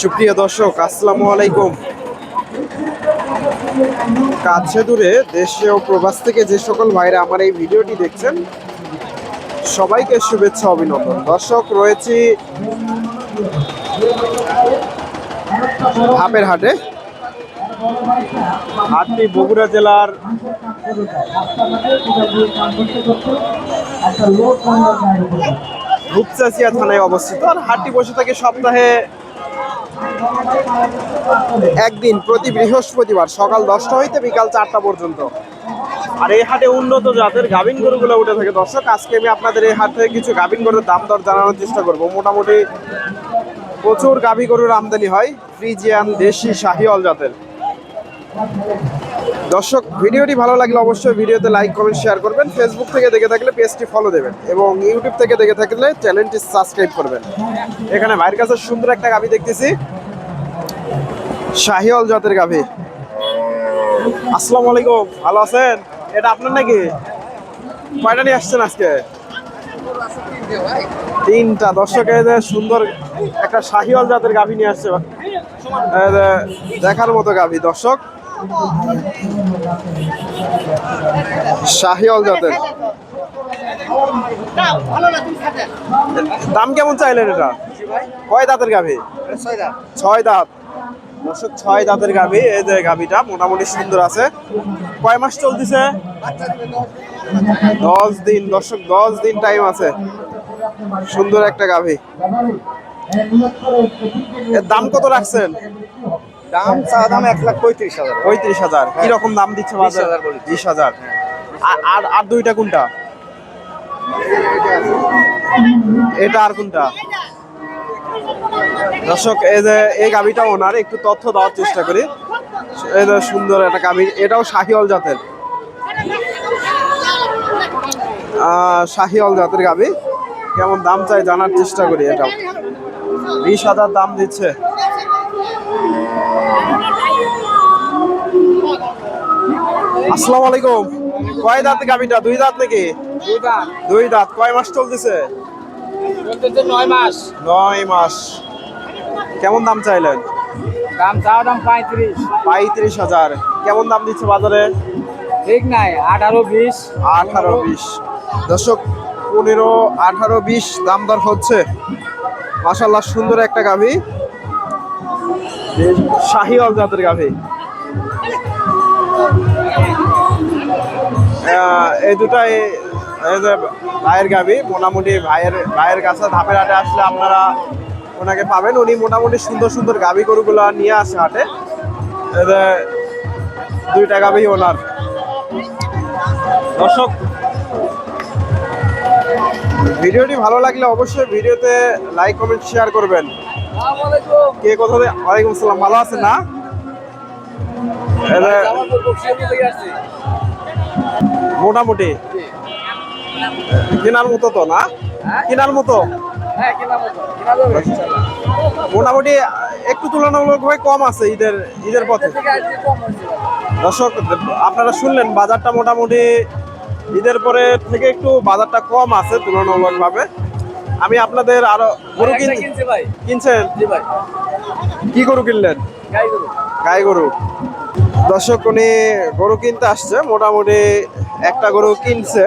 সুপ্রিয় দর্শক, আসসালামু আলাইকুম। কাছে দূরে দেশে ও প্রবাস থেকে যে সকল ভাইরা আমার এই ভিডিওটি দেখছেন, সবাইকে শুভেচ্ছা, অভিনন্দন। দর্শক, রয়েছি হাপের হাটে। হাটটি বগুড়া জেলার রূপচাচিয়া থানায় অবস্থিত। আর হাটটি বসে থাকে সপ্তাহে একদিন প্রতি বৃহস্পতিবার সকাল দশটা হইতে বিকাল চারটা পর্যন্ত। আর এই হাটে উন্নত জাতের গাভিন গরুগুলো উঠে থাকে। দর্শক, আজকে আমি আপনাদের এই হাট থেকে কিছু গাভিন গরুর দাম দর জানানোর চেষ্টা করব। মোটামুটি প্রচুর গাভী গরুর আমদানি হয়। ফ্রিজিয়ান দেশি শাহিওয়াল জাতের। দর্শক, ভিডিওটি ভালো লাগলে অবশ্যই ভিডিওতে লাইক কমেন্ট শেয়ার করবেন। ফেসবুক থেকে দেখে থাকলে পেজটি ফলো দেবেন এবং ইউটিউব থেকে দেখে থাকলে চ্যানেলটি সাবস্ক্রাইব করবেন। এখানে ভাইয়ের কাছে সুন্দর একটা গাভী দেখতেছি। শাহিওয়াল জাতের গাভী। আসসালামু আলাইকুম, ভালো আছেন? এটা আপনার নাকি? কয়টা নিয়ে আসছেন আজকে? তিনটা। দর্শকের সুন্দর একটা শাহিওয়াল জাতের গাভী নিয়ে আসছে। দেখার মতো গাভী। দর্শক শাহিওয়াল জাতের। দাম কেমন চাইলেন এটা? কয় দাঁতের গাভী? ছয় দাঁত। দর্শক ছয় দাঁতের গাভী এই যে গাভীটা মোটামুটি সুন্দর আছে। কয় মাস চলতেছে? দশ দিন দর্শক দশ দিন টাইম আছে। সুন্দর একটা গাভী। এর দাম কত রাখছেন? দাম চা দাম এক লাখ পঁয়ত্রিশ হাজার। পঁয়ত্রিশ হাজার। কীরকম দাম দিচ্ছে বাজার? 20,000 বিশ হাজার। আর- আর দুইটা কোনটা? এটা আর কোনটা? দর্শক এই যে এই গাবিটা ওনার একটু তথ্য দেওয়ার চেষ্টা করি। এই যে সুন্দর একটা গাবি এটাও শাহিওয়াল জাতের। আহ, শাহিওয়াল জাতের গাবি কেমন দাম চাই জানার চেষ্টা করি এটাও। বিশ হাজার দাম দিচ্ছে। আসসালামু আলাইকুম। কয় দাঁত গাবিটা দুই দাঁত নাকি? দুই দাঁত। কয় মাস চলতেছে? নয় মাস। নয় মাস। কেমন দাম চাইলেন? দাম চা দাম পঁয়ত্রিশ। পঁয়ত্রিশ হাজার। কেমন দাম দিচ্ছে বাজারে? ঠিক নাই আঠারো বিশ। আঠারো বিশ। দর্শক পনেরো আঠারো বিশ দাম দর হচ্ছে। মাসাল্লাহ সুন্দর একটা গাভী। শাহিওয়াল জাতের গাভী। এই দুটাই ভাইয়ের গাবি, মোটামুটি ভাইয়ের ভাইয়ের কাছে ধাপের হাটে আসলে আপনারা ওনাকে পাবেন। উনি মোটামুটি সুন্দর সুন্দর গাবি গরুগুলো নিয়ে আসে হাটে। দুইটা গাভী ওনার। দর্শক, ভিডিওটি ভালো লাগলে অবশ্যই ভিডিওতে লাইক, কমেন্ট, শেয়ার করবেন। কে কোথা ওয়ালাইকুম আসসালাম, ভালো আছেন না? মোটামুটি? কেনার মতো তো না? কেনার মতো? মোটামুটি একটু তুলনামূলকভাবে কম আছে ঈদের ঈদের পথে। দর্শক আপনারা শুনলেন বাজারটা মোটামুটি ঈদের পরে থেকে একটু বাজারটা কম আছে তুলনামূলকভাবে। আমি আপনাদের আরও গরু কিন ভাই। কিনছেন? কি গরু কিনলেন? গাই গরু। দর্শক উনি গরু কিনতে আসছে। মোটামুটি একটা গরু কিনছে।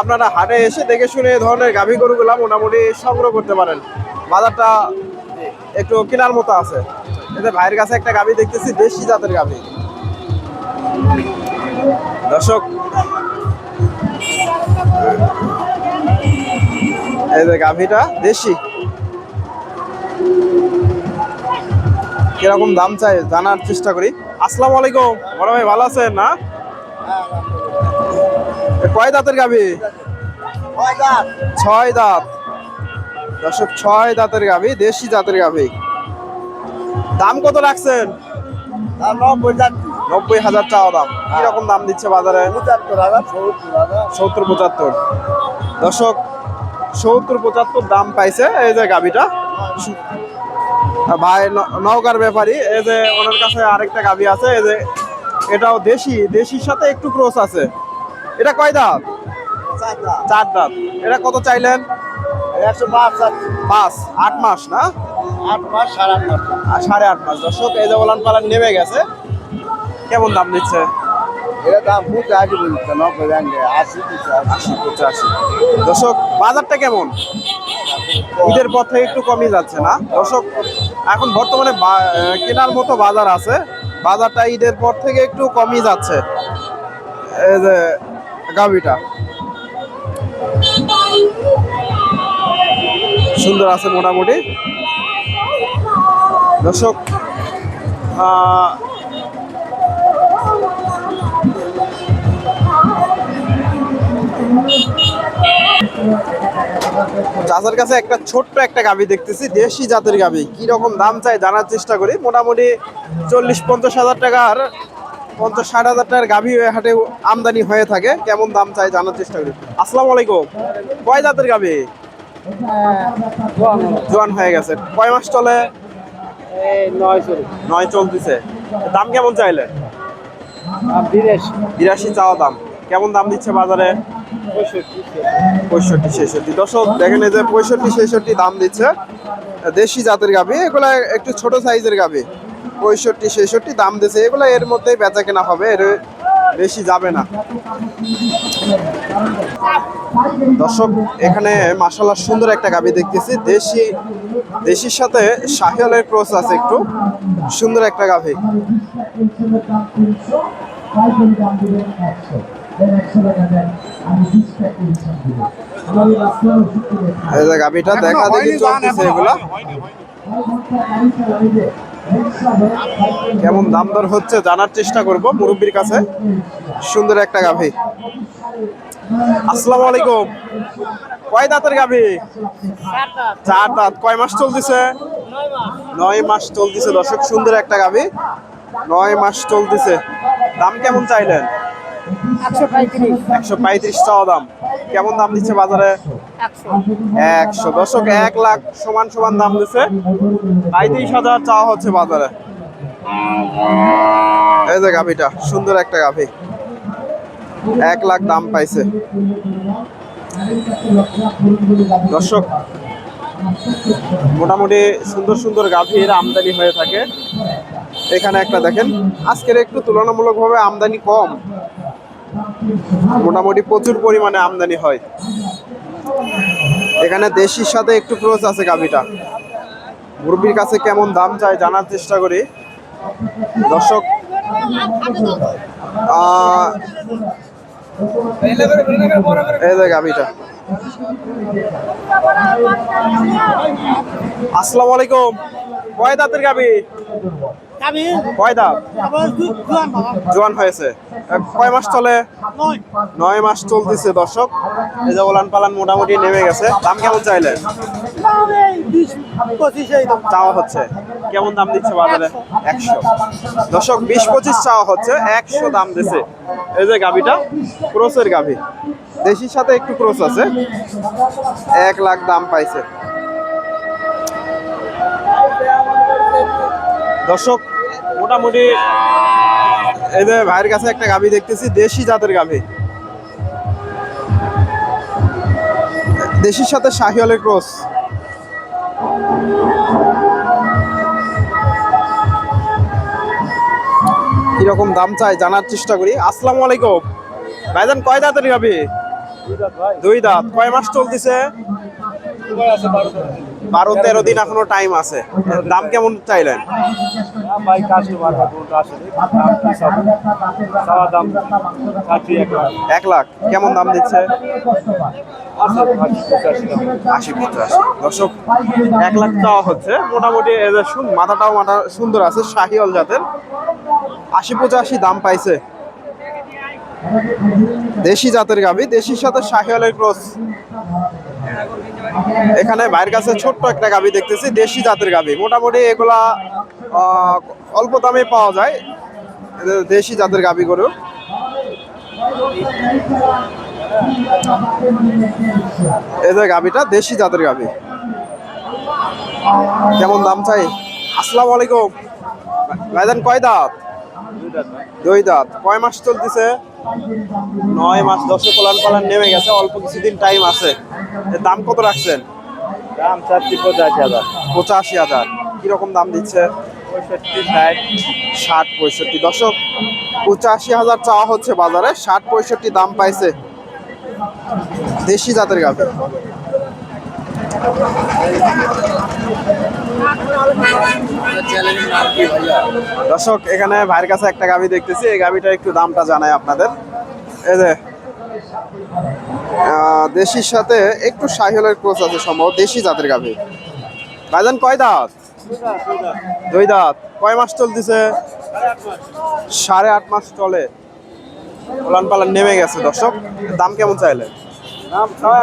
আপনারা হাটে এসে দেখে শুনে ধরনের গাভী গরুগুলা মোটামুটি সংগ্রহ করতে পারেন। বাজারটা একটু কেনার মতো আছে। এতে ভাইয়ের কাছে একটা গাভী দেখতেছি, দেশি জাতের গাভী। দর্শক, এই যে গাভীটা দেশি। কীরকম দাম চাই জানার চেষ্টা করি। আসসালামু আলাইকুম। বড় ভাই ভালো আছেন, না? কয় দাঁতের গাভী? ছয় দাঁত। দর্শক ছয় দাঁতের গাভী দেশি জাতের গাভী। দাম কত রাখছেন? নব্বই হাজার টাকা দাম। কীরকম দাম দিচ্ছে বাজারে? সত্তর পঁচাত্তর। দর্শক সত্তর পঁচাত্তর দাম পাইছে এই যে গাভীটা। ভাই ন- নওগাঁর ব্যাপারী এই যে ওনার কাছে আরেকটা গাভী আছে এই যে এটাও দেশি দেশির সাথে একটু ক্রস আছে। এটা কয় দাঁত? চার দাঁত। এটা কত চাইলেন? একশো পাঁচ পাঁচ। আট মাস না? আট মাস সাড়ে আট মাস। আর সাড়ে আট মাস। দর্শক এই যে ওলান পালান নেমে গেছে। কেমন দাম দিচ্ছে এটা দাম বুঝতে আগে বলছে নব্বই ব্যাংকে আশি আশি। পঁচাশি দর্শক বাজারটা কেমন? ঈদের পর থেকে একটু কমই যাচ্ছে না? দর্শক এখন বর্তমানে কেনার মতো বাজার আছে। বাজারটা ঈদের পর থেকে একটু কমই যাচ্ছে। এই যে গাভিটা। সুন্দর আছে মোটামুটি। দর্শক চাচার কাছে একটা ছোট্ট একটা গাভি দেখতেছি, দেশি জাতের গাভি। কি রকম দাম চাই জানার চেষ্টা করি। মোটামুটি চল্লিশ পঞ্চাশ হাজার টাকার পঞ্চাশ ষাট হাজার টাকার গাভি হাটে আমদানি হয়ে থাকে। কেমন দাম চাই জানার চেষ্টা করি। আসসালামু আলাইকুম। কয় জাতের গাভী? জোয়ান হয়ে গেছে। কয় মাস চলে? নয় চলতেছে। দাম কেমন চাইলে? বিরাশি চাওয়া দাম। কেমন দাম দিচ্ছে বাজারে? পঁয়ষট্টি, ছেষট্টি। দর্শক, দেখেন এই যে পঁয়ষট্টি, ছেষট্টি দাম দিচ্ছে। দেশি জাতের গাভী। এগুলা একটু ছোট সাইজের গাভি। পঁয়ষট্টি ছেষট্টি দাম দিচ্ছে এগুলো এর মধ্যেই বেচা কেনা হবে এর বেশি যাবে না। দর্শক এখানে মাসাল্লাহ সুন্দর একটা গাভি দেখতেছি। দেশি দেশির সাথে শাহিয়ালের ক্রস আছে একটু। সুন্দর একটা গাভি এই যে গাভিটা দেখা দেখি চলতেছে এগুলা। কেমন দাম দর হচ্ছে জানার চেষ্টা করব মুরব্বীর কাছে। সুন্দর একটা গাভি। আসসালামু আলাইকুম। কয় দাঁতের গাভি? চার দাঁত। কয় মাস চলতেছে? নয় মাস চলতেছে। দর্শক সুন্দর একটা গাভি। নয় মাস চলতেছে। দাম কেমন চাইলেন? একশো পঁয়ত্রিশ। একশো পঁয়ত্রিশ চাওয়া দাম। কেমন দাম দিচ্ছে বাজারে? একশো। দর্শক এক লাখ সমান সমান দাম দিচ্ছে। পঁয়ত্রিশ হাজার চাওয়া হচ্ছে বাজারে। এই যে গাভিটা সুন্দর একটা গাভি। এক লাখ দাম পাইছে। দর্শক মোটামুটি সুন্দর সুন্দর গাভীর আমদানি হয়ে থাকে। এখানে একটা দেখেন আজকের একটু তুলনামূলকভাবে আমদানি কম। মোটামুটি প্রচুর পরিমাণে আমদানি হয়। এখানে দেশির সাথে একটু ক্রোচ আছে গাভিটা। মুরব্বীর কাছে কেমন দাম চাই জানার চেষ্টা করি। দর্শক এই যে গাভিটা। আসসালামু আলাইকুম। কয় দাঁতের আমি কয় দাঁত? জুয়ান হয়েছে। কয় মাস চলে? নয়। মাস চলতেছে দর্শক। এই যে ওলান পালান মোটামুটি নেমে গেছে। দাম কেমন চাইলেন? চাওয়া হচ্ছে। কেমন দাম দিচ্ছে বাজারে? একশো। দর্শক বিশ পঁচিশ চাওয়া হচ্ছে। একশো দাম দিচ্ছে এই যে গাভিটা ক্রোসের গাভি। দেশির সাথে একটু ক্রোস আছে। এক লাখ দাম পাইছে। দর্শক মোটামুটি এই যে ভাইয়ের কাছে একটা গাভি দেখতেছি দেশি জাতের গাভি। দেশির সাথে শাহিওয়ালের ক্রস। কীরকম দাম চাই জানার চেষ্টা করি। আসসালামু আলাইকুম। ভাইজান কয় দাঁতের গাবি দুই দাঁত। কয় মাস চলতেছে? বারো তেরো দিন এখনও টাইম আছে। দাম কেমন চাইলেন? এক লাখ। কেমন দাম দিচ্ছে? আশি পঁচাশি। দর্শক এক লাখ চাওয়া হচ্ছে। মোটামুটি যে মাথাটাও মাথা সুন্দর আছে শাহিওল জাতের। আশি পঁচাশি দাম পাইছে। দেশি জাতের গাবি দেশির সাথে শাহিওয়ালের ক্রস এখানে ভাইয়ের কাছে ছোট্ট একটা গাবি দেখতেছি, দেশি জাতের গাবি। মোটামুটি এগুলা অল্প দামে পাওয়া যায়। দেশি জাতের গাবি গরু। এদের গাবিটা দেশি জাতের গাবি। কেমন দাম চাই? আসসালামু আলাইকুম। ভাইজান, কয় দাঁত। দুই দাঁত। কয় মাস চলতেছে? নয় মাস দশে পলান পালান নেমে গেছে অল্প কিছুদিন টাইম আছে। দাম কত রাখছেন? দাম চাচ্ছি পঁচাশি হাজার। পঁচাশি হাজার। কীরকম দাম দিচ্ছে? পঁয়ষট্টি ষাট। ষাট পঁয়ষট্টি। দশক পঁচাশি হাজার চাওয়া হচ্ছে বাজারে ষাট পঁয়ষট্টি দাম পাইছে দেশি জাতের গাভী। দর্শক, এখানে ভাইয়ের কাছে একটা গাভী দেখতেছি। এই গাভীটা একটু দামটা জানাই আপনাদের। এই যে দেশির সাথে একটু সাহিলের ক্রোচ আছে সম্ভব দেশি জাতের গাভী। ভাইজান, কয় দাঁত? দুই দাঁত। কয় মাস চলতেছে? সাড়ে আট মাস চলে। পালান পালান নেমে গেছে, দর্শক। দাম কেমন চাইলে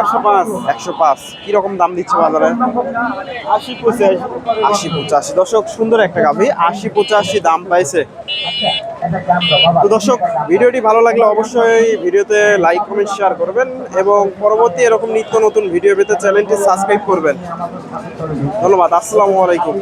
একশো পাঁচ। একশো পাঁচ। কীরকম দাম দিচ্ছে বাজারে? আশি পঁচাশি। আশি পঁচাশি। দর্শক সুন্দর একটা গাভী। আশি পঁচাশি দাম পাইছে। তো দর্শক ভিডিওটি ভালো লাগলে অবশ্যই ভিডিওতে লাইক কমেন্ট শেয়ার করবেন এবং পরবর্তী এরকম নিত্য নতুন ভিডিও পেতে চ্যানেলটি সাবস্ক্রাইব করবেন। ধন্যবাদ। আসসালামু আলাইকুম।